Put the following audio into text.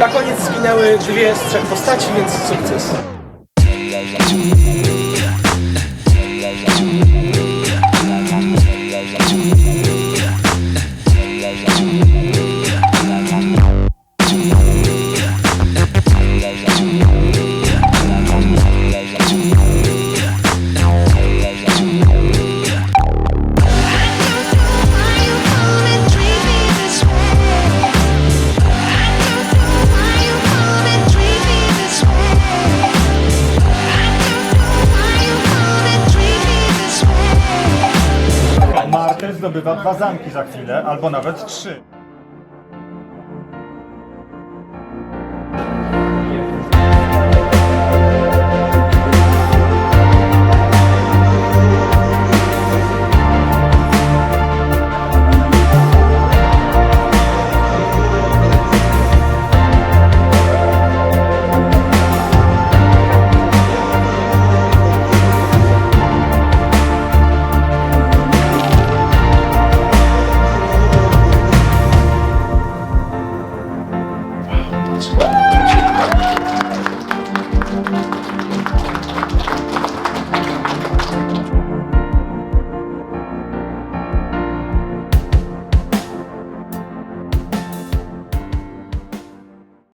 Na koniec zginęły dwie z trzech postaci, więc sukces. Zdobywa dwa zamki za chwilę, albo nawet trzy. much.